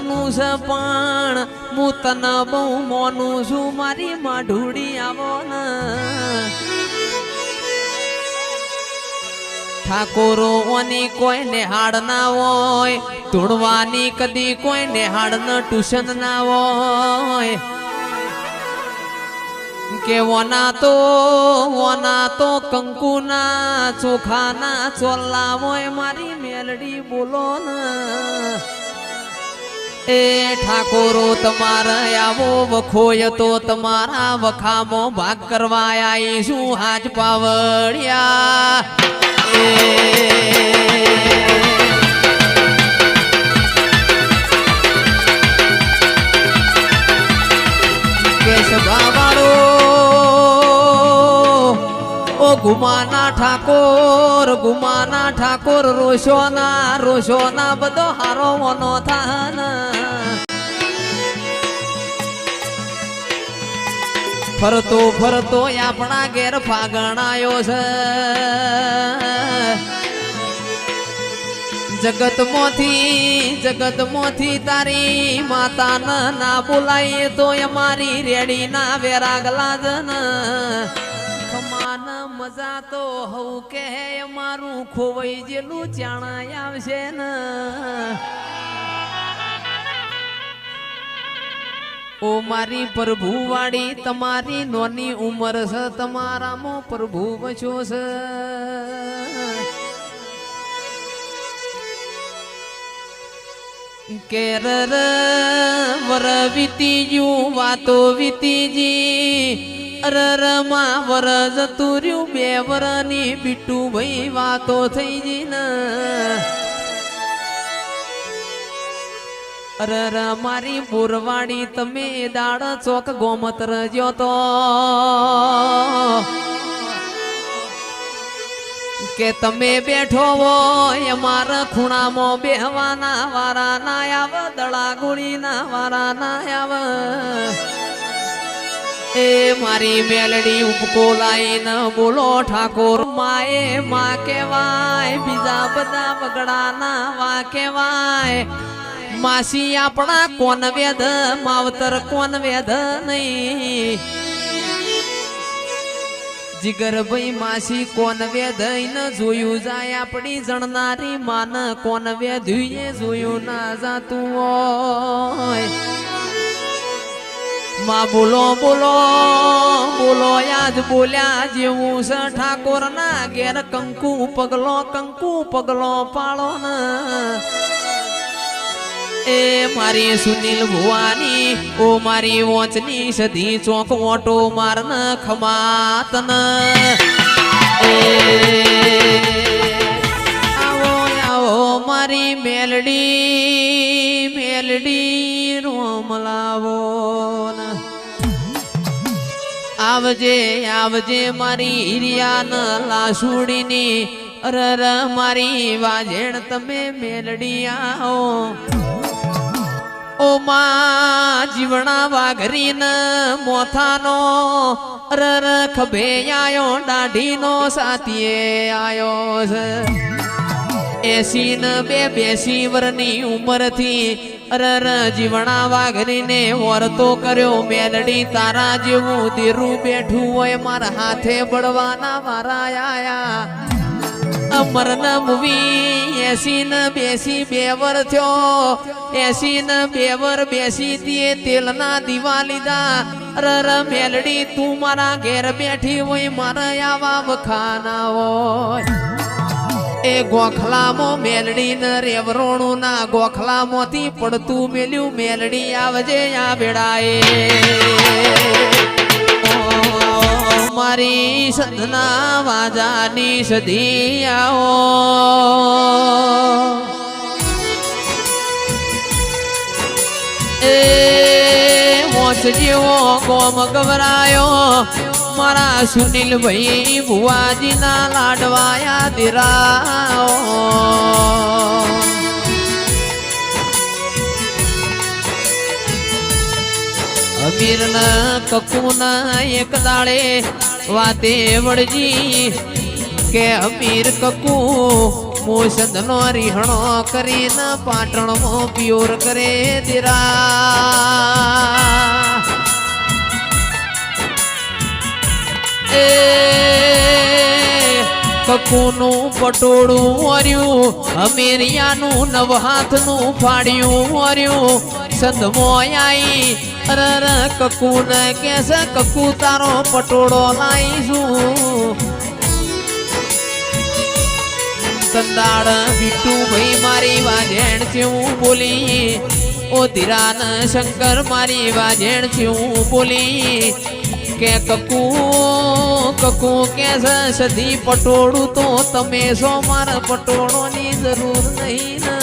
થવાનું છે પણ હું તને બહુ મોનું છું, મારી માઢુડી આવો ને. ઠાકોરો ઓની કોઈ નેહાડ ના હોય તોડવાની કદી કોઈ નેહાડ ન, ટ્યુશન ના હોય. કે વના તો વના તો કંકુના ચોખાના ચોલ્લા હોય, મારી મેલડી બોલો ને. એ ઠાકોરો તમારે આવો વખોય તો તમારા વખામો ભાગ કરવા આવીશું હાજ પાવડિયા. ગુમાના ઠાકોર ગુમાના ઠાકોર, રોશોના રોશોના બધો હારો મનો થાના. ફરતો ફરતો આપણા ઘેર ફાગણાયો છે. જગત મોથી તારી માતા ના બોલાય તો અમારી રેડી ના વેરાગલા જન. ખમાન મજા તો હવ કે મારું ખોવાઈ જેલું ચાણા આવશે ને. ઓ મારી પ્રભુ વાળી તમારી નોની ઉંમર છે તમારામાં પ્રભુ વચ્ચો છે કેર વર વીતી વાતો વીતી જી અરરમાં વર જતું રહ્યું બે વરની બીટું ભાઈ વાતો થઈ ગઈ ને અરર મારી બોરવાડી તમે દાડ ચોક ગોમત જ્યો તો. કે તમે બેઠો હોય મારા ખૂણામાં બેહવાના વારા ના આવ દડા ગુણીના વારા ના આવ. એ મારી મેલડી ઉપકો લાઈને બોલો, ઠાકોર માએ, માં કેવાય બીજા બધા બગડાના વા કેવાય માસી આપણા કોન વેદ, માવતર કોન વેદ નહીં. જીગરભાઈ માસી કોન વેદઈન જોયું જાય, આપણી જણનારી માન કોન વેધ્યું જોયું ના જાતું હોય. માં બોલો બોલો બોલો, યાદ બોલ્યા જેવું છે ઠાકોર ના ઘેર કંકુ પગલો કંકુ પગલો પાળો એ મારી સુનિલ ભુવાની, ઓ મારી વોચની સધી ચોક ઓટો મારન ખમાતન એ, આવો આવો મારી મેલડી. મેલડી રોમ આવજે આવજે મારી હિરિયાન લાસુડીની અરર મારી વાજેણ તમે મેલડી આવો ઓ માં જીવણા વાઘરીન મોથાનો રર ખભે આયો દાઢીનો સાથીએ આયો છે એસી ન બે બેસી વરની ઉંમરથી રર જીવણા વાઘરીને વર્તો કર્યો મેલડી તારા જેવું દીરું બેઠું હોય મારા હાથે બળવાના મારા આયા. અમર ન મૂવી એસી ન બેસી બે વર થયો. એસી ન બે વર બેસી તે તેલના દીવા લીધા. રર મેલડી તું મારા ઘેર બેઠી હોય મારા આવા વખાના હોય. એ ગોખલામાં મેલડી ન રેવરોણું ના ગોખલામાંથી પડતું મેલ્યું મેલડી આવજે આ બેડાએ મારી સંધના વાજાની સધી આવો એ મોસ જેવો ગોમ ગવરાયો મારા સુનિલ ભાઈ ભુવાજીના લાડવાયા દિરાઓ. અમીર ના કકુ ના એક દાડે વાતે વળજી કે અમીર કકુ મોસંદનો રીહણો કરીને પાટણમાં પ્યોર કરે દીરા. પટોળું વર્યું અમેરિયાનું નવ હાથનું ફાડ્યું વર્યું સંધમો આઈ અરર કકુ ને કેસે, કકુ તારો પટોળો લાઈશું. સંદાળ બીટું ભાઈ મારી વાજેણ છે બોલી. ઓ ધીરાન શંકર મારી વાજેણ છે બોલી. કે કકુ કકુ કે સદી પટોળું તો તમે સો મારા પટોળોની જરૂર નહીં